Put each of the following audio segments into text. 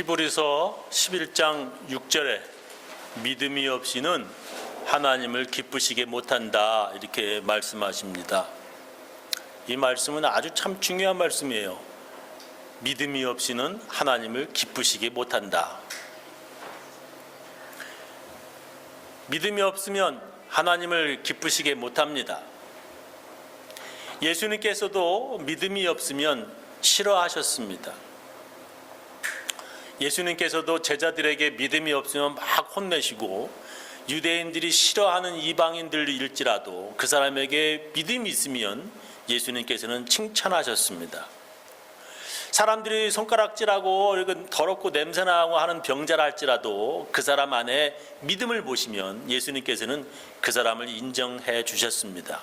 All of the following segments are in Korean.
히브리서 11장 6절에 믿음이 없이는 하나님을 기쁘시게 못한다 이렇게 말씀하십니다. 이 말씀은 아주 참 중요한 말씀이에요. 믿음이 없이는 하나님을 기쁘시게 못한다. 믿음이 없으면 하나님을 기쁘시게 못합니다. 예수님께서도 믿음이 없으면 싫어하셨습니다. 예수님께서도 제자들에게 믿음이 없으면 막 혼내시고 유대인들이 싫어하는 이방인들일지라도 그 사람에게 믿음이 있으면 예수님께서는 칭찬하셨습니다. 사람들이 손가락질하고 더럽고 냄새나고 하는 병자라 할지라도 그 사람 안에 믿음을 보시면 예수님께서는 그 사람을 인정해 주셨습니다.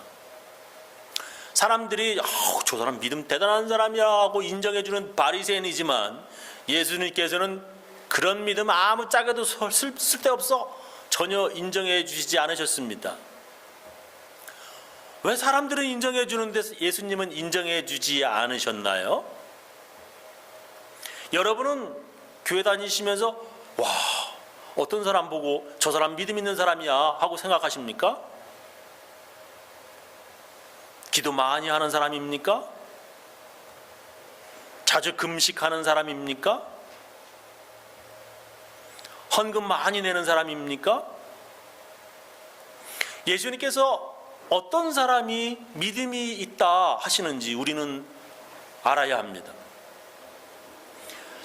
사람들이 "아우, 저 사람 믿음 대단한 사람이야 하고 인정해 주는 바리새인이지만 예수님께서는 그런 믿음 아무 짝에도 쓸- 쓸데없어 전혀 인정해 주시지 않으셨습니다. 왜 사람들은 인정해 주는데 예수님은 인정해 주지 않으셨나요? 여러분은 교회 다니시면서 와 어떤 사람 보고 저 사람 믿음 있는 사람이야 하고 생각하십니까? 기도 많이 하는 사람입니까? 자주 금식하는 사람입니까? 헌금 많이 내는 사람입니까? 예수님께서 어떤 사람이 믿음이 있다 하시는지 우리는 알아야 합니다.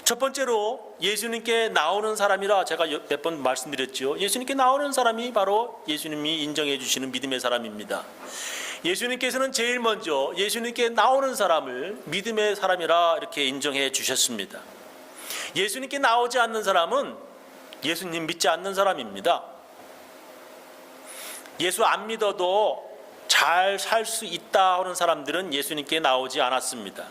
첫 번째로 예수님께 나오는 사람이라 제가 몇 번 말씀드렸죠. 예수님께 나오는 사람이 바로 예수님이 인정해 주시는 믿음의 사람입니다. 예수님께서는 제일 먼저 예수님께 나오는 사람을 믿음의 사람이라 이렇게 인정해 주셨습니다. 예수님께 나오지 않는 사람은 예수님 믿지 않는 사람입니다. 예수 안 믿어도 잘 살 수 있다 하는 사람들은 예수님께 나오지 않았습니다.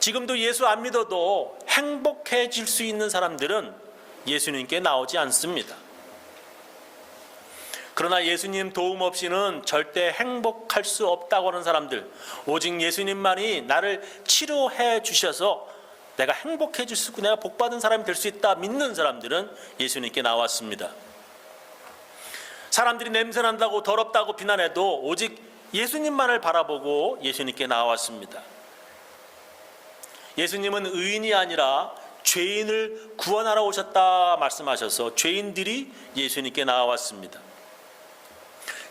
지금도 예수 안 믿어도 행복해질 수 있는 사람들은 예수님께 나오지 않습니다. 그러나 예수님 도움 없이는 절대 행복할 수 없다고 하는 사람들, 오직 예수님만이 나를 치료해 주셔서 내가 행복해 질 수 있고 내가 복받은 사람이 될 수 있다 믿는 사람들은 예수님께 나왔습니다. 사람들이 냄새 난다고 더럽다고 비난해도 오직 예수님만을 바라보고 예수님께 나왔습니다. 예수님은 의인이 아니라 죄인을 구원하러 오셨다 말씀하셔서 죄인들이 예수님께 나왔습니다.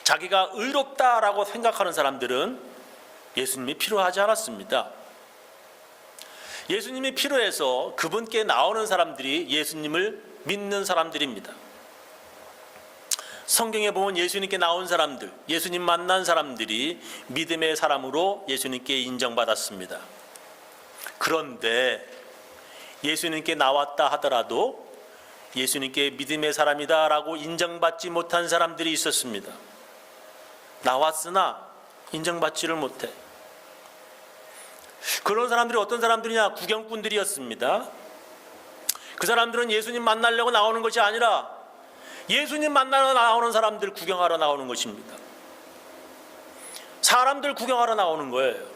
자기가 의롭다라고 생각하는 사람들은 예수님이 필요하지 않았습니다. 예수님이 필요해서 그분께 나오는 사람들이 예수님을 믿는 사람들입니다. 성경에 보면 예수님께 나온 사람들, 예수님 만난 사람들이 믿음의 사람으로 예수님께 인정받았습니다. 그런데 예수님께 나왔다 하더라도 예수님께 믿음의 사람이다라고 인정받지 못한 사람들이 있었습니다. 나왔으나 인정받지를 못해. 그런 사람들이 어떤 사람들이냐? 구경꾼들이었습니다. 그 사람들은 예수님 만나려고 나오는 것이 아니라 예수님 만나러 나오는 사람들 구경하러 나오는 것입니다. 사람들 구경하러 나오는 거예요.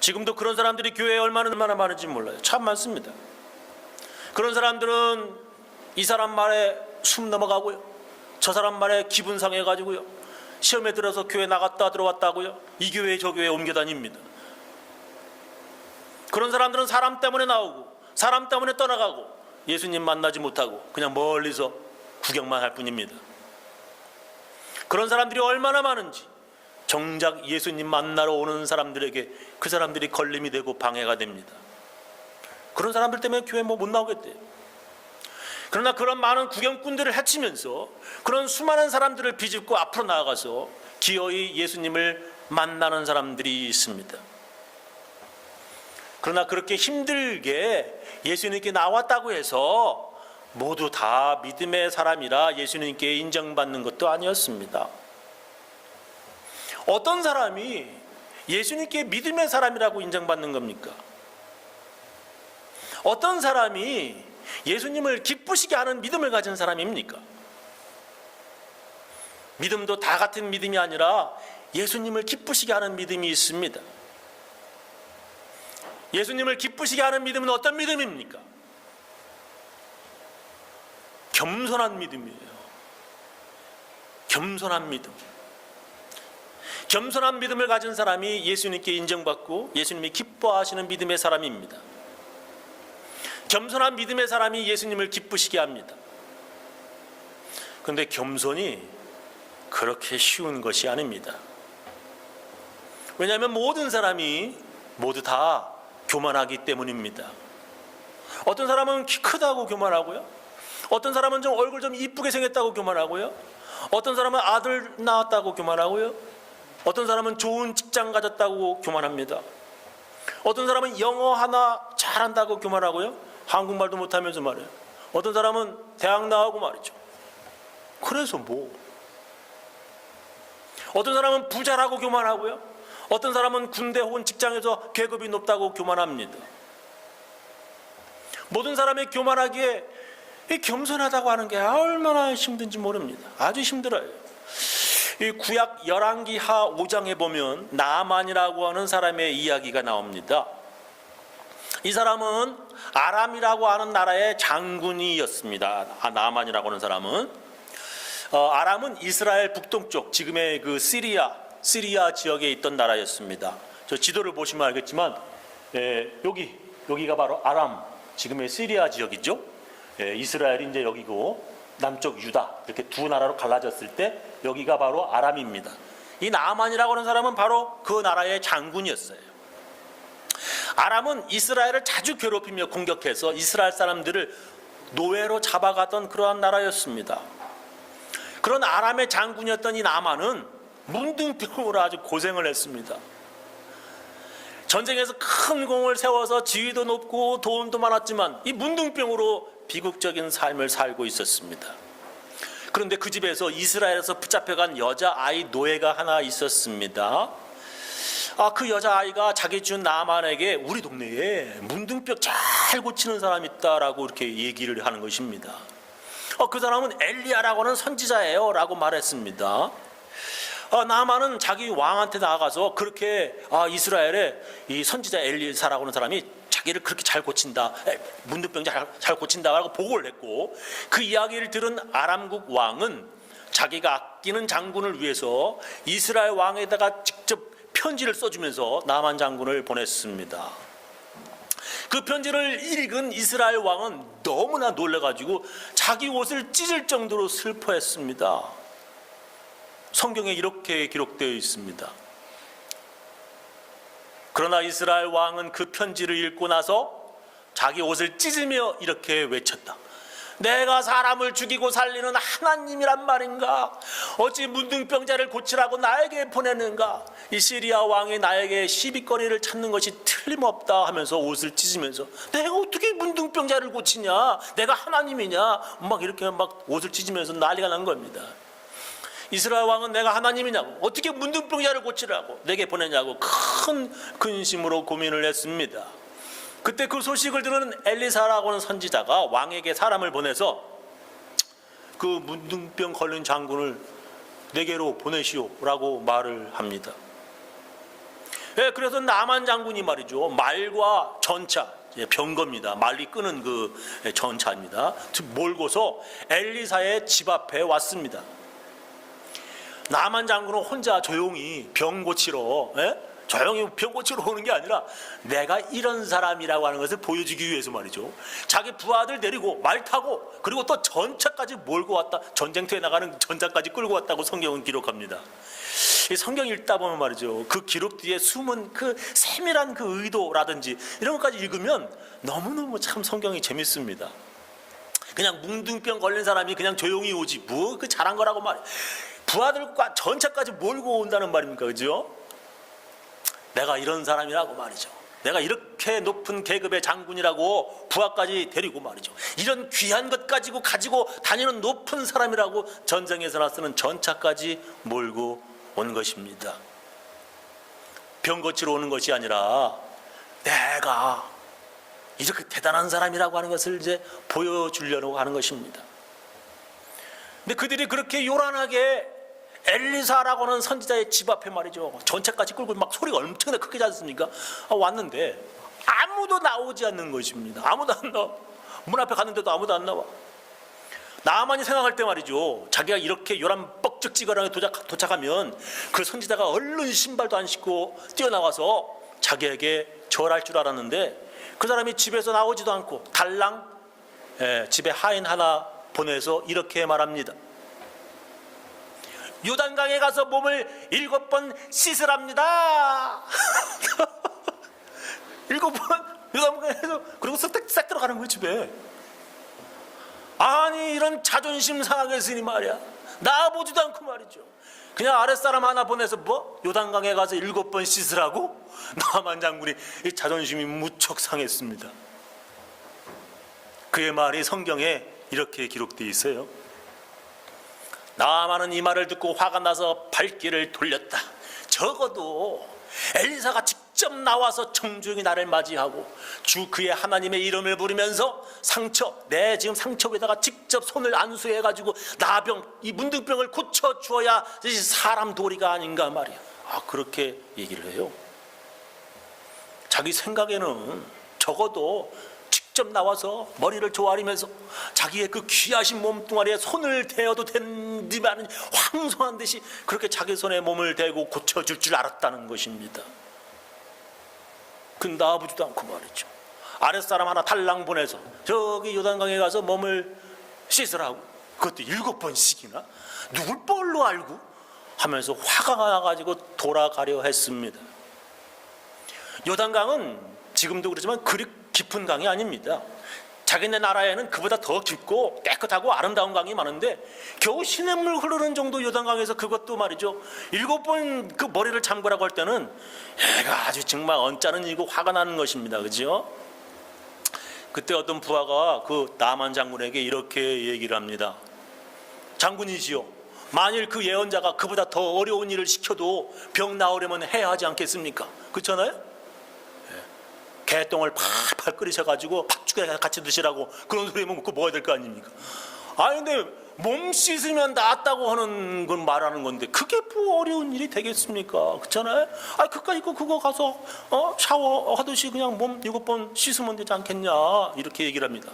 지금도 그런 사람들이 교회에 얼마나 많은지 몰라요. 참 많습니다. 그런 사람들은 이 사람 말에 숨 넘어가고요. 저 사람 말에 기분 상해가지고요. 시험에 들어서 교회 나갔다 들어왔다고요. 이 교회 저 교회 옮겨 다닙니다. 그런 사람들은 사람 때문에 나오고 사람 때문에 떠나가고 예수님 만나지 못하고 그냥 멀리서 구경만 할 뿐입니다. 그런 사람들이 얼마나 많은지 정작 예수님 만나러 오는 사람들에게 그 사람들이 걸림이 되고 방해가 됩니다. 그런 사람들 때문에 교회 뭐 못 나오겠대요. 그러나 그런 많은 구경꾼들을 해치면서 그런 수많은 사람들을 비집고 앞으로 나아가서 기어이 예수님을 만나는 사람들이 있습니다. 그러나 그렇게 힘들게 예수님께 나왔다고 해서 모두 다 믿음의 사람이라 예수님께 인정받는 것도 아니었습니다. 어떤 사람이 예수님께 믿음의 사람이라고 인정받는 겁니까? 어떤 사람이 예수님을 기쁘시게 하는 믿음을 가진 사람입니까? 믿음도 다 같은 믿음이 아니라 예수님을 기쁘시게 하는 믿음이 있습니다. 예수님을 기쁘시게 하는 믿음은 어떤 믿음입니까? 겸손한 믿음이에요. 겸손한 믿음. 겸손한 믿음을 가진 사람이 예수님께 인정받고 예수님이 기뻐하시는 믿음의 사람입니다. 겸손한 믿음의 사람이 예수님을 기쁘시게 합니다. 그런데 겸손이 그렇게 쉬운 것이 아닙니다. 왜냐하면 모든 사람이 모두 다 교만하기 때문입니다. 어떤 사람은 키 크다고 교만하고요. 어떤 사람은 좀 얼굴 좀 이쁘게 생겼다고 교만하고요. 어떤 사람은 아들 낳았다고 교만하고요. 어떤 사람은 좋은 직장 가졌다고 교만합니다. 어떤 사람은 영어 하나 잘한다고 교만하고요. 한국말도 못하면서 말해요. 어떤 사람은 대학 나오고 말이죠. 그래서 뭐? 어떤 사람은 부자라고 교만하고요. 어떤 사람은 군대 혹은 직장에서 계급이 높다고 교만합니다. 모든 사람의 교만하기에 이 겸손하다고 하는 게 얼마나 힘든지 모릅니다. 아주 힘들어요. 이 구약 열왕기하 5장에 보면 나만이라고 하는 사람의 이야기가 나옵니다. 이 사람은 아람이라고 하는 나라의 장군이었습니다. 아, 나만이라고 하는 사람은 어, 아람은 이스라엘 북동쪽 지금의 그 시리아 시리아 지역에 있던 나라였습니다. 저 지도를 보시면 알겠지만 예, 여기 여기가 바로 아람 지금의 시리아 지역이죠. 예, 이스라엘이 이제 여기고 남쪽 유다 이렇게 두 나라로 갈라졌을 때 여기가 바로 아람입니다. 이 나만이라고 하는 사람은 바로 그 나라의 장군이었어요. 아람은 이스라엘을 자주 괴롭히며 공격해서 이스라엘 사람들을 노예로 잡아가던 그러한 나라였습니다. 그런 아람의 장군이었던 이 나만은 문둥병으로 아주 고생을 했습니다. 전쟁에서 큰 공을 세워서 지위도 높고 돈도 많았지만 이 문둥병으로 비극적인 삶을 살고 있었습니다. 그런데 그 집에서 이스라엘에서 붙잡혀간 여자 아이 노예가 하나 있었습니다. 아, 그 여자아이가 자기 준 나만에게 우리 동네에 문둥병 잘 고치는 사람 있다라고 이렇게 얘기를 하는 것입니다. 어, 그 사람은 엘리야라고 하는 선지자예요. 라고 말했습니다. 어, 나만은 자기 왕한테 나가서 그렇게 아, 이스라엘에 이 선지자 엘리사라고 하는 사람이 자기를 그렇게 잘 고친다. 에, 문둥병 잘, 잘 고친다라고 보고를 했고 그 이야기를 들은 아람국 왕은 자기가 아끼는 장군을 위해서 이스라엘 왕에다가 직접 편지를 써주면서 나만 장군을 보냈습니다. 그 편지를 읽은 이스라엘 왕은 너무나 놀래가지고 자기 옷을 찢을 정도로 슬퍼했습니다. 성경에 이렇게 기록되어 있습니다. 그러나 이스라엘 왕은 그 편지를 읽고 나서 자기 옷을 찢으며 이렇게 외쳤다. 내가 사람을 죽이고 살리는 하나님이란 말인가? 어찌 문둥병자를 고치라고 나에게 보내는가? 이 시리아 왕이 나에게 시비거리를 찾는 것이 틀림없다 하면서 옷을 찢으면서 내가 어떻게 문둥병자를 고치냐? 내가 하나님이냐? 막 이렇게 막 옷을 찢으면서 난리가 난 겁니다. 이스라엘 왕은 내가 하나님이냐고 어떻게 문둥병자를 고치라고 내게 보내냐고 큰 근심으로 고민을 했습니다. 그때 그 소식을 들은 엘리사라고 하는 선지자가 왕에게 사람을 보내서 그 문둥병 걸린 장군을 내게로 보내시오라고 말을 합니다. 예, 그래서 나만 장군이 말이죠. 말과 전차, 예, 병거입니다. 말이 끄는 그 전차입니다. 몰고서 엘리사의 집 앞에 왔습니다. 나만 장군은 혼자 조용히 병 고치러 예? 조용히 병 고치러 오는 게 아니라 내가 이런 사람이라고 하는 것을 보여주기 위해서 말이죠. 자기 부하들 데리고 말 타고 그리고 또 전차까지 몰고 왔다. 전쟁터에 나가는 전차까지 끌고 왔다고 성경은 기록합니다. 이 성경 읽다 보면 말이죠. 그 기록 뒤에 숨은 그 세밀한 그 의도라든지 이런 것까지 읽으면 너무너무 참 성경이 재밌습니다. 그냥 뭉둥병 걸린 사람이 그냥 조용히 오지 뭐 그 잘한 거라고 말해. 부하들과 전차까지 몰고 온다는 말입니까, 그죠? 내가 이런 사람이라고 말이죠. 내가 이렇게 높은 계급의 장군이라고 부하까지 데리고 말이죠. 이런 귀한 것 가지고 가지고 다니는 높은 사람이라고 전쟁에서나 쓰는 전차까지 몰고 온 것입니다. 병 고치러 오는 것이 아니라 내가 이렇게 대단한 사람이라고 하는 것을 이제 보여주려고 하는 것입니다. 근데 그들이 그렇게 요란하게 엘리사라고 하는 선지자의 집 앞에 말이죠. 전차까지 끌고 막 소리가 엄청나게 크게 지 않습니까? 아, 왔는데 아무도 나오지 않는 것입니다. 아무도 안 나와. 문 앞에 갔는데도 아무도 안 나와. 나만이 생각할 때 말이죠. 자기가 이렇게 요란 뻑적지근하게 도착, 도착 하면 그 선지자가 얼른 신발도 안 신고 뛰어나와서 자기에게 절할 줄 알았는데 그 사람이 집에서 나오지도 않고 달랑 예, 집에 하인 하나 보내서 이렇게 말합니다. 요단강에 가서 몸을 일곱 번 씻으랍니다. 일곱 번 요단강에서 그리고 싹, 싹 들어가는 거예요 집에. 아니 이런 자존심 상하게 했으니 말이야. 나보지도 않고 말이죠. 그냥 아랫사람 하나 보내서 뭐? 요단강에 가서 일곱 번 씻으라고? 나만 장군이 이 자존심이 무척 상했습니다. 그의 말이 성경에 이렇게 기록되어 있어요 나만은 이 말을 듣고 화가 나서 발길을 돌렸다 적어도 엘리사가 직접 나와서 정중히 나를 맞이하고 주 그의 하나님의 이름을 부르면서 상처 내 지금 상처 위에다가 직접 손을 안수해 가지고 나병 이 문득병을 고쳐 주어야 이 사람 도리가 아닌가 말이야. 아 그렇게 얘기를 해요. 자기 생각에는 적어도 직접 나와서 머리를 조아리면서 자기의 그 귀하신 몸뚱아리에 손을 대어도 된디만 황송한 듯이 그렇게 자기 손에 몸을 대고 고쳐줄 줄 알았다는 것입니다. 근데 아버지도 않고 말이죠. 아랫사람 하나 달랑 보내서 저기 요단강에 가서 몸을 씻으라고 그것도 일곱 번씩이나 누굴 뻘로 알고 하면서 화가 나가지고 돌아가려 했습니다. 요단강은 지금도 그렇지만 그리 깊은 강이 아닙니다. 자기네 나라에는 그보다 더 깊고 깨끗하고 아름다운 강이 많은데 겨우 시냇물 흐르는 정도 요단강에서 그것도 말이죠. 일곱 번 그 머리를 잠그라고 할 때는 애가 아주 정말 언짢은 일이고 화가 나는 것입니다. 그죠? 그때 어떤 부하가 그 나만 장군에게 이렇게 얘기를 합니다. 장군이지요. 만일 그 예언자가 그보다 더 어려운 일을 시켜도 병 나으려면 해야 하지 않겠습니까? 그렇잖아요? 개똥을 팍팍 끓이셔가지고 팥죽에 같이 드시라고 그런 소리 하면 그 먹어야 될 거 아닙니까? 아 근데 몸 씻으면 낫다고 하는 건 말하는 건데 그게 뭐 어려운 일이 되겠습니까? 그렇잖아요? 아 그까 이 거 그거 가서 어 샤워 하듯이 그냥 몸 일곱 번 씻으면 되지 않겠냐 이렇게 얘기를 합니다.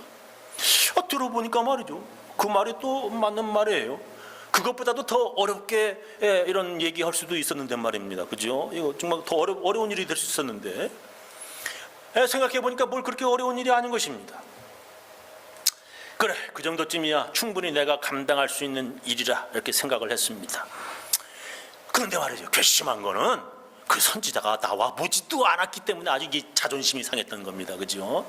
아, 들어보니까 말이죠. 그 말이 또 맞는 말이에요. 그것보다도 더 어렵게 예, 이런 얘기할 수도 있었는데 말입니다. 그죠? 이거 정말 더 어려, 어려운 일이 될 수 있었는데 예, 생각해 보니까 뭘 그렇게 어려운 일이 아닌 것입니다. 그래, 그 정도쯤이야 충분히 내가 감당할 수 있는 일이라 이렇게 생각을 했습니다. 그런데 말이죠, 괘씸한 거는 그 선지자가 나와 보지도 않았기 때문에 아주 이 자존심이 상했던 겁니다. 그죠?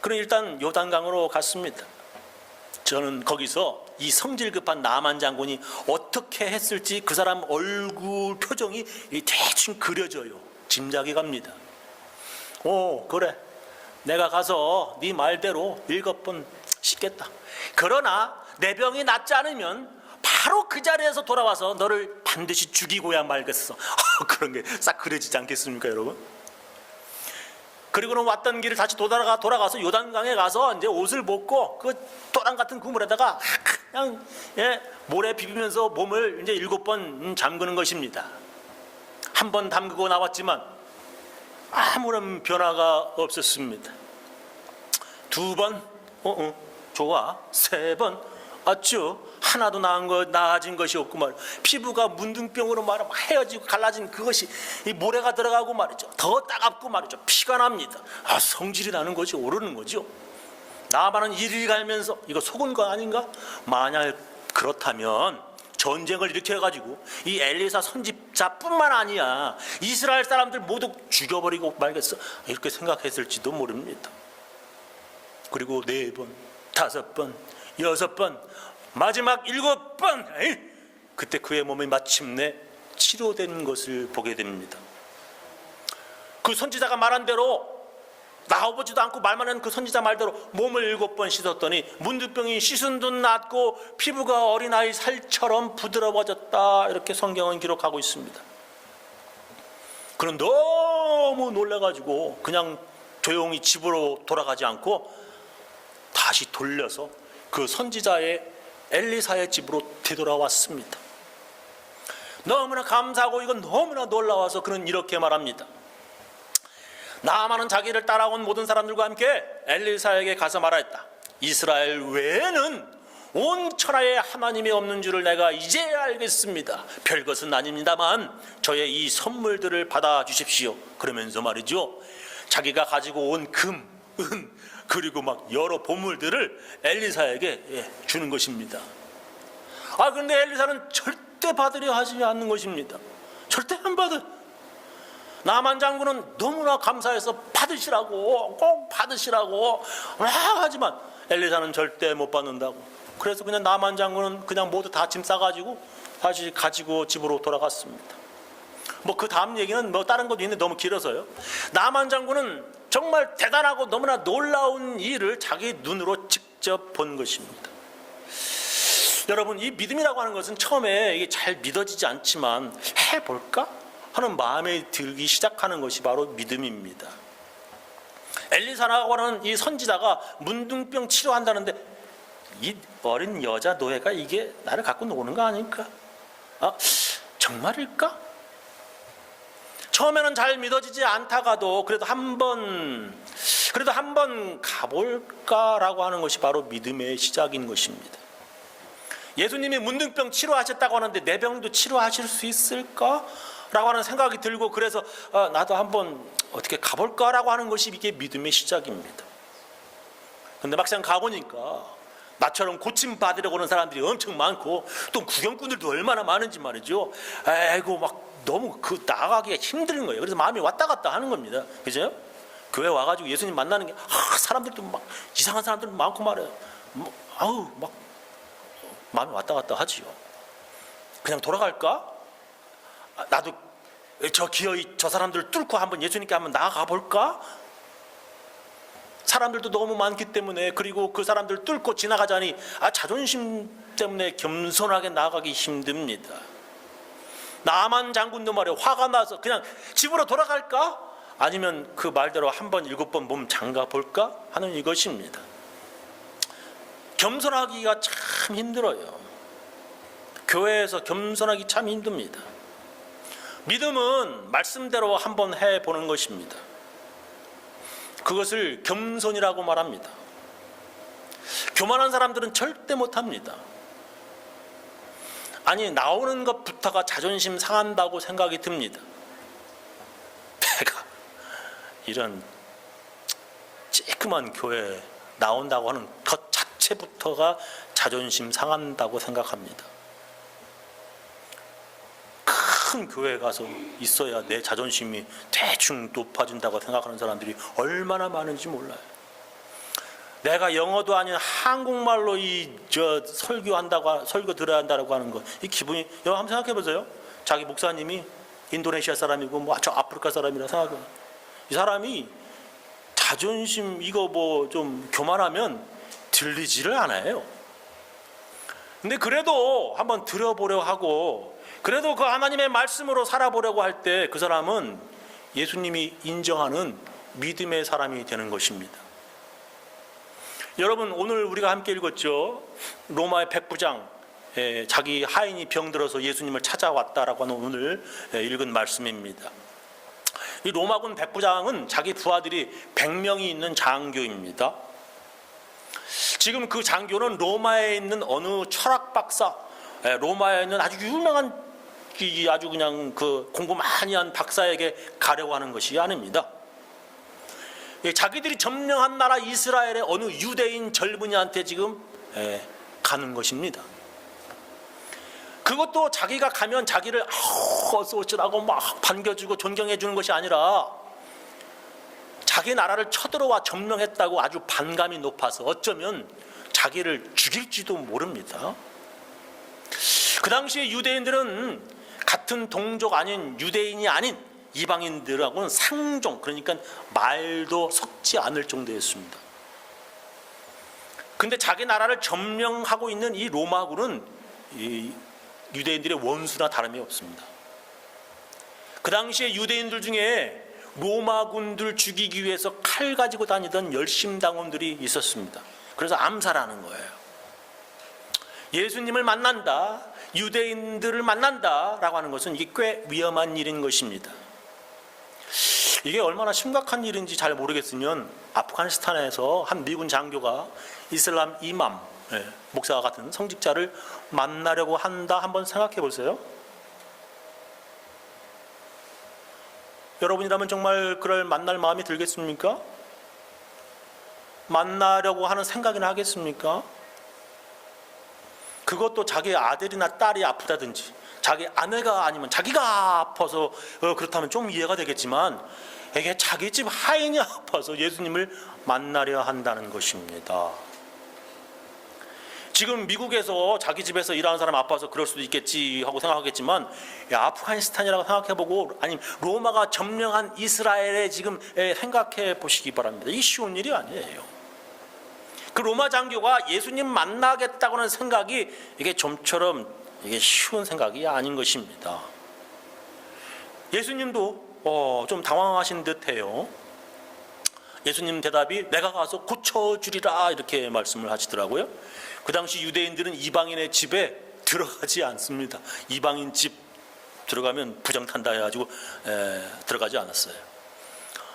그럼 일단 요단강으로 갔습니다. 저는 거기서 이 성질 급한 나만 장군이 어떻게 했을지 그 사람 얼굴 표정이 이 대충 그려져요. 짐작이 갑니다. 오 그래. 내가 가서 네 말대로 일곱 번 씻겠다. 그러나 내 병이 낫지 않으면 바로 그 자리에서 돌아와서 너를 반드시 죽이고야 말겠어. 그런 게 싹 그려지지 않겠습니까 여러분? 그리고는 왔던 길을 다시 돌아가 돌아가서 요단강에 가서 이제 옷을 벗고 그 또랑 같은 그물에다가 그냥 예, 모래 비비면서 몸을 이제 일곱 번 잠그는 것입니다. 한 번 담그고 나왔지만 아무런 변화가 없었습니다. 두 번, 어, 어, 좋아. 세 번, 아쭈. 하나도 나은 거, 나아진 것이 없고 말. 피부가 문둥병으로 말하 헤어지고 갈라진 그것이 이 모래가 들어가고 말이죠. 더 따갑고 말이죠. 피가 납니다. 아, 성질이 나는 거지, 오르는 거죠. 나만은 이리 갈면서 이거 속은 거 아닌가? 만약 그렇다면 전쟁을 일으켜가지고 이 엘리사 선집자뿐만 아니야 이스라엘 사람들 모두 죽여버리고 말겠어 이렇게 생각했을지도 모릅니다. 그리고 네 번, 다섯 번, 여섯 번, 마지막 일곱 번 그때 그의 몸이 마침내 치료된 것을 보게 됩니다. 그 선지자가 말한 대로 나와보지도 않고 말만 하는 그 선지자 말대로 몸을 일곱 번 씻었더니 문두병이 씻은 듯 낫고 피부가 어린아이 살처럼 부드러워졌다 이렇게 성경은 기록하고 있습니다. 그는 너무 놀라가지고 그냥 조용히 집으로 돌아가지 않고 다시 돌려서 그 선지자의 엘리사의 집으로 되돌아왔습니다. 너무나 감사하고 이건 너무나 놀라워서 그는 이렇게 말합니다. 나아만은 자기를 따라온 모든 사람들과 함께 엘리사에게 가서 말하였다. 이스라엘 외에는 온 천하에 하나님이 없는 줄을 내가 이제 알겠습니다. 별 것은 아닙니다만 저의 이 선물들을 받아 주십시오. 그러면서 말이죠. 자기가 가지고 온 금, 은, 그리고 막 여러 보물들을 엘리사에게 예, 주는 것입니다. 아, 근데 엘리사는 절대 받으려 하지 않는 것입니다. 절대 안 받아. 나만 장군은 너무나 감사해서 받으시라고 꼭 받으시라고. 막 하지만 엘리사는 절대 못 받는다고. 그래서 그냥 나만 장군은 그냥 모두 다 짐 싸가지고 다시 가지고 집으로 돌아갔습니다. 뭐 그 다음 얘기는 뭐 다른 것도 있는데 너무 길어서요. 나만 장군은 정말 대단하고 너무나 놀라운 일을 자기 눈으로 직접 본 것입니다. 여러분 이 믿음이라고 하는 것은 처음에 이게 잘 믿어지지 않지만 해볼까 하는 마음에 들기 시작하는 것이 바로 믿음입니다. 엘리사라고 하는 이 선지자가 문둥병 치료한다는데 이 어린 여자 노예가 이게 나를 갖고 노는 거 아닐까? 아 정말일까? 처음에는 잘 믿어지지 않다가도 그래도 한번 그래도 한번 가볼까라고 하는 것이 바로 믿음의 시작인 것입니다. 예수님이 문둥병 치료하셨다고 하는데 내 병도 치료하실 수 있을까? 라고 하는 생각이 들고 그래서 아, 나도 한번 어떻게 가볼까라고 하는 것이 이게 믿음의 시작입니다. 근데 막상 가보니까 나처럼 고침 받으려고 오는 사람들이 엄청 많고 또 구경꾼들도 얼마나 많은지 말이죠. 아이고 막 너무 그 나가기가 힘든 거예요. 그래서 마음이 왔다 갔다 하는 겁니다. 그죠? 교회 와가지고 예수님 만나는 게 아, 사람들도 막 이상한 사람들 많고 말해요. 뭐, 아우 막 마음이 왔다 갔다 하지요. 그냥 돌아갈까? 아, 나도 저 기어이 저 사람들 뚫고 한번 예수님께 한번 나아가 볼까? 사람들도 너무 많기 때문에 그리고 그 사람들 뚫고 지나가자니 아 자존심 때문에 겸손하게 나아가기 힘듭니다. 나만 장군도 말이야 화가 나서 그냥 집으로 돌아갈까? 아니면 그 말대로 한 번 일곱 번몸 잠가 볼까 하는 이것입니다. 겸손하기가 참 힘들어요. 교회에서 겸손하기 참 힘듭니다. 믿음은 말씀대로 한번 해 보는 것입니다. 그것을 겸손이라고 말합니다. 교만한 사람들은 절대 못 합니다. 아니, 나오는 것부터가 자존심 상한다고 생각이 듭니다. 내가 이런 쬐끄만 교회 나온다고 하는 것 자체부터가 자존심 상한다고 생각합니다. 큰 교회에 가서 있어야 내 자존심이 대충 높아진다고 생각하는 사람들이 얼마나 많은지 몰라요. 내가 영어도 아닌 한국말로 이 저 설교한다고 설교 들어야 한다고 하는 거이 기분이 여러분 한번 생각해 보세요. 자기 목사님이 인도네시아 사람이고 뭐 저 아프리카 사람이라 생각해. 이 사람이 자존심 이거 뭐 좀 교만하면 들리지를 않아요. 근데 그래도 한번 들어보려 하고 그래도 그 하나님의 말씀으로 살아보려고 할 때 그 사람은 예수님이 인정하는 믿음의 사람이 되는 것입니다. 여러분 오늘 우리가 함께 읽었죠. 로마의 백부장 에, 자기 하인이 병들어서 예수님을 찾아왔다라고 하는 오늘 에, 읽은 말씀입니다. 이 로마군 백부장은 자기 부하들이 100명이 있는 장교입니다. 지금 그 장교는 로마에 있는 어느 철학 박사, 에, 로마에 있는 아주 유명한 이 아주 그냥 그 공부 많이 한 박사에게 가려고 하는 것이 아닙니다. 예, 자기들이 점령한 나라 이스라엘의 어느 유대인 젊은이한테 지금 예, 가는 것입니다. 그것도 자기가 가면 자기를 어서 오시라고 막 반겨주고 존경해 주는 것이 아니라 자기 나라를 쳐들어와 점령했다고 아주 반감이 높아서 어쩌면 자기를 죽일지도 모릅니다. 그 당시에 유대인들은 같은 동족 아닌 유대인이 아닌 이방인들하고는 상종 그러니까 말도 섞지 않을 정도였습니다. 근데 자기 나라를 점령하고 있는 이 로마군은 이 유대인들의 원수나 다름이 없습니다. 그 당시에 유대인들 중에 로마군들 죽이기 위해서 칼 가지고 다니던 열심당원들이 있었습니다. 그래서 암살하는 거예요. 예수님을 만난다, 유대인들을 만난다라고 하는 것은 이게 꽤 위험한 일인 것입니다. 이게 얼마나 심각한 일인지 잘 모르겠으면 아프가니스탄에서 한 미군 장교가 이슬람 이맘 예, 목사와 같은 성직자를 만나려고 한다 한번 생각해 보세요. 여러분이라면 정말 그럴 만날 마음이 들겠습니까? 만나려고 하는 생각이나 하겠습니까? 그것도 자기 아들이나 딸이 아프다든지 자기 아내가 아니면 자기가 아파서 어, 그렇다면 좀 이해가 되겠지만 이게 자기 집 하인이 아파서 예수님을 만나려 한다는 것입니다. 지금 미국에서 자기 집에서 일하는 사람 아파서 그럴 수도 있겠지 하고 생각하겠지만 야, 아프가니스탄이라고 생각해보고 아니면 로마가 점령한 이스라엘에 지금 에, 생각해 보시기 바랍니다. 이 쉬운 일이 아니에요. 그 로마 장교가 예수님 만나겠다고는 생각이 이게 좀처럼 이게 쉬운 생각이 아닌 것입니다. 예수님도 어, 좀 당황하신 듯해요. 예수님 대답이 내가 가서 고쳐주리라 이렇게 말씀을 하시더라고요. 그 당시 유대인들은 이방인의 집에 들어가지 않습니다. 이방인 집 들어가면 부정 탄다 해가지고 에, 들어가지 않았어요.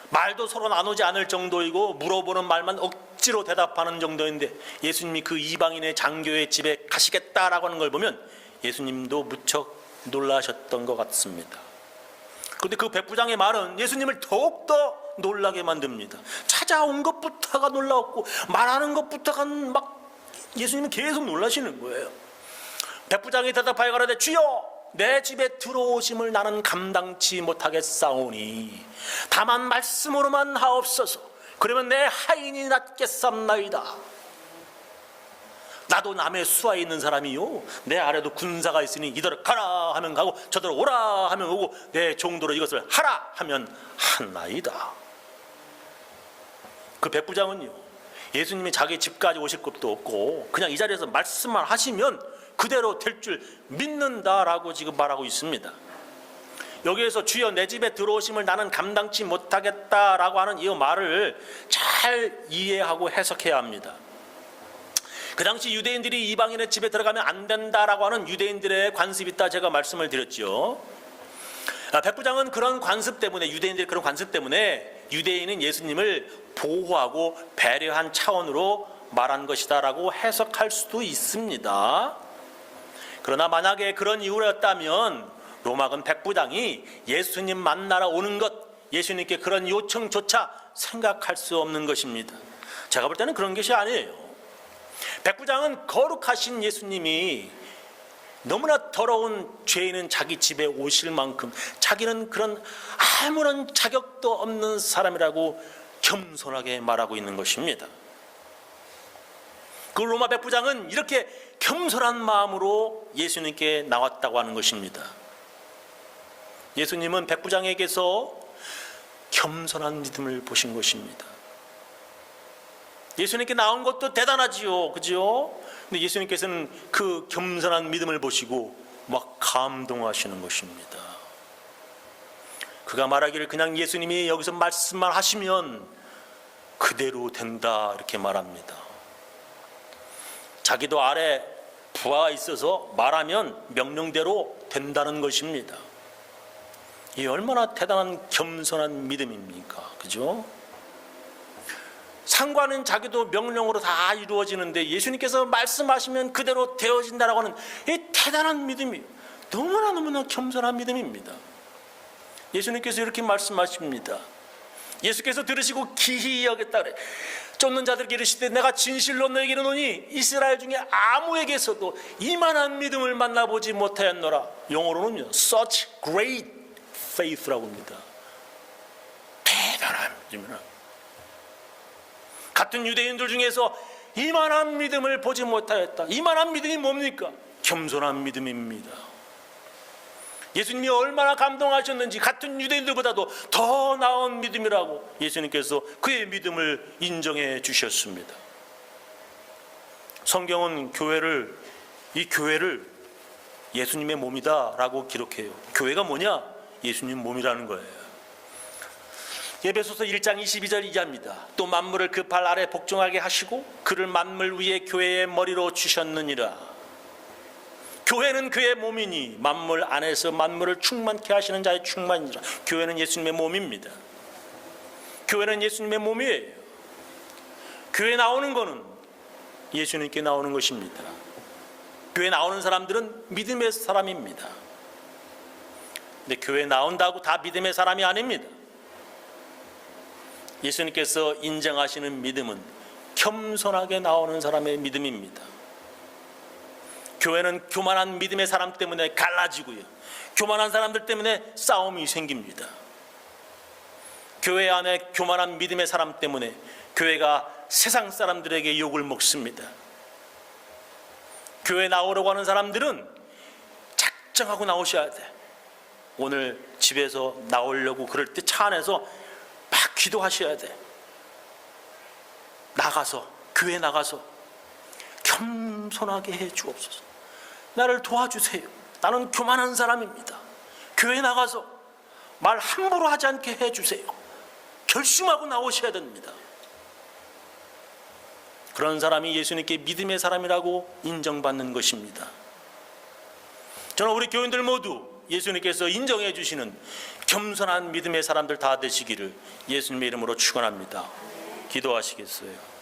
말도 서로 나누지 않을 정도이고 물어보는 말만 억지로 대답하는 정도인데 예수님이 그 이방인의 장교의 집에 가시겠다라고 하는 걸 보면 예수님도 무척 놀라셨던 것 같습니다. 그런데 그 백부장의 말은 예수님을 더욱더 놀라게 만듭니다. 찾아온 것부터가 놀라웠고 말하는 것부터가 막 예수님은 계속 놀라시는 거예요. 백부장이 대답하여 가라되 주여 내 집에 들어오심을 나는 감당치 못하겠사오니 다만 말씀으로만 하옵소서. 그러면 내 하인이 낫겠삼나이다. 나도 남의 수하에 있는 사람이요. 내 아래도 군사가 있으니 이더러 가라 하면 가고 저더러 오라 하면 오고 내 종도로 이것을 하라 하면 한나이다. 그 백부장은요. 예수님이 자기 집까지 오실 것도 없고 그냥 이 자리에서 말씀만 하시면 그대로 될 줄 믿는다라고 지금 말하고 있습니다. 여기에서 주여 내 집에 들어오심을 나는 감당치 못하겠다라고 하는 이 말을 잘 이해하고 해석해야 합니다. 그 당시 유대인들이 이방인의 집에 들어가면 안 된다라고 하는 유대인들의 관습이 있다 제가 말씀을 드렸죠. 아, 백부장은 그런 관습 때문에 유대인들의 그런 관습 때문에 유대인은 예수님을 보호하고 배려한 차원으로 말한 것이다라고 해석할 수도 있습니다. 그러나 만약에 그런 이유였다면 로마군 백부장이 예수님 만나러 오는 것, 예수님께 그런 요청조차 생각할 수 없는 것입니다. 제가 볼 때는 그런 것이 아니에요. 백부장은 거룩하신 예수님이 너무나 더러운 죄인은 자기 집에 오실 만큼 자기는 그런 아무런 자격도 없는 사람이라고 겸손하게 말하고 있는 것입니다. 그 로마 백부장은 이렇게 겸손한 마음으로 예수님께 나왔다고 하는 것입니다. 예수님은 백부장에게서 겸손한 믿음을 보신 것입니다. 예수님께 나온 것도 대단하지요. 그죠? 근데 예수님께서는 그 겸손한 믿음을 보시고 막 감동하시는 것입니다. 그가 말하기를 그냥 예수님이 여기서 말씀만 하시면 그대로 된다 이렇게 말합니다. 자기도 아래 부하가 있어서 말하면 명령대로 된다는 것입니다. 이 얼마나 대단한 겸손한 믿음입니까? 그죠? 상관은 자기도 명령으로 다 이루어지는데 예수님께서 말씀하시면 그대로 되어진다라고 하는 이 대단한 믿음이 너무나 너무나 겸손한 믿음입니다. 예수님께서 이렇게 말씀하십니다. 예수께서 들으시고 기히 여겼다 그래. 쫓는 자들에게 이르시되 내가 진실로 너에게 이르노니 이스라엘 중에 아무에게서도 이만한 믿음을 만나보지 못하였노라. 영어로는요. such great faith라고 합니다. 대단한 믿음이라. 같은 유대인들 중에서 이만한 믿음을 보지 못하였다. 이만한 믿음이 뭡니까? 겸손한 믿음입니다. 예수님이 얼마나 감동하셨는지 같은 유대인들보다도 더 나은 믿음이라고 예수님께서 그의 믿음을 인정해 주셨습니다. 성경은 교회를 이 교회를 예수님의 몸이다라고 기록해요. 교회가 뭐냐? 예수님 몸이라는 거예요. 예배소서 1장 22절 이하입니다. 또 만물을 그 발 아래 복종하게 하시고 그를 만물 위에 교회의 머리로 주셨느니라. 교회는 그의 몸이니 만물 안에서 만물을 충만케 하시는 자의 충만이라. 교회는 예수님의 몸입니다. 교회는 예수님의 몸이에요. 교회 나오는 거는 예수님께 나오는 것입니다. 교회 나오는 사람들은 믿음의 사람입니다. 근데 교회 나온다고 다 믿음의 사람이 아닙니다. 예수님께서 인정하시는 믿음은 겸손하게 나오는 사람의 믿음입니다. 교회는 교만한 믿음의 사람 때문에 갈라지고요. 교만한 사람들 때문에 싸움이 생깁니다. 교회 안에 교만한 믿음의 사람 때문에 교회가 세상 사람들에게 욕을 먹습니다. 교회 나오려고 하는 사람들은 작정하고 나오셔야 돼. 오늘 집에서 나오려고 그럴 때 차 안에서 막 기도하셔야 돼. 나가서 교회 나가서 겸손하게 해 주옵소서. 나를 도와주세요. 나는 교만한 사람입니다. 교회 나가서 말 함부로 하지 않게 해 주세요. 결심하고 나오셔야 됩니다. 그런 사람이 예수님께 믿음의 사람이라고 인정받는 것입니다. 저는 우리 교인들 모두 예수님께서 인정해 주시는 겸손한 믿음의 사람들 다 되시기를 예수님의 이름으로 축원합니다. 기도하시겠어요?